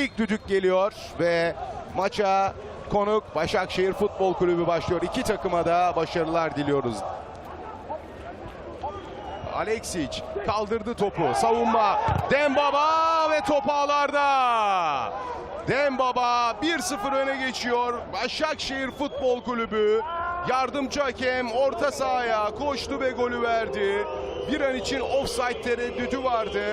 İlk düdük geliyor ve maça konuk Başakşehir Futbol Kulübü başlıyor. İki takıma da başarılar diliyoruz. Aleksic kaldırdı topu. Savunma. Dembaba ve top ağlarda. Dembaba 1-0 öne geçiyor. Başakşehir Futbol Kulübü yardımcı hakem orta sahaya koştu ve golü verdi. Bir an için offside tereddütü vardı.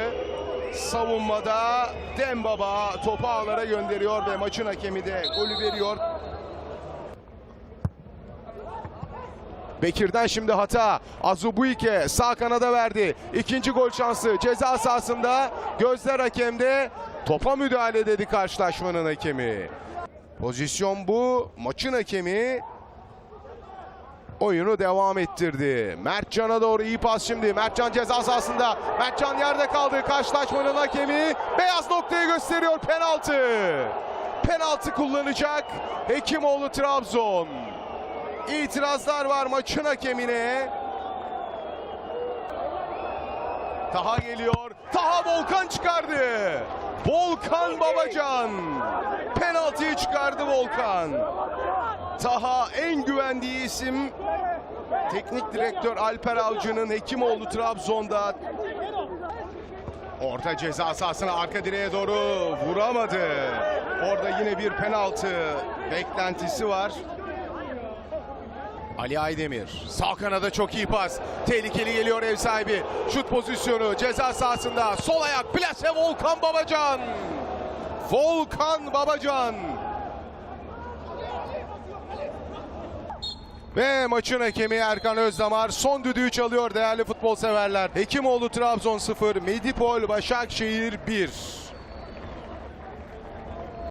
Savunmada Dembaba topu ağlara gönderiyor ve maçın hakemi de golü veriyor. Bekir'den şimdi hata. Azubuike sağ kanada verdi. İkinci gol şansı ceza sahasında. Gözler hakemde. Topa müdahale dedi karşılaşmanın hakemi. Pozisyon bu. Maçın hakemi oyunu devam ettirdi. Mertcan'a doğru iyi pas şimdi. Mertcan ceza sahasında. Mertcan yerde kaldı. Karşılaşmanın hakemi beyaz noktayı gösteriyor. Penaltı. Penaltı kullanacak. Hekimoğlu Trabzon. İtirazlar var maçın hakemine. Taha geliyor. Taha Volkan çıkardı. Volkan Babacan. Penaltıyı çıkardı Volkan. Taha en güvendiği isim teknik direktör Alper Avcı'nın Hekimoğlu Trabzon'da Orta ceza sahasına arka direğe doğru vuramadı. Orada yine bir penaltı beklentisi var. Ali Aydemir sağ kanada çok iyi pas. Tehlikeli geliyor ev sahibi. Şut pozisyonu ceza sahasında. Sol ayak plase Volkan Babacan. Volkan Babacan. Ve maçın hakemi Erkan Özdamar son düdüğü çalıyor değerli futbol severler. Hekimoğlu Trabzon 0, Medipol Başakşehir 1.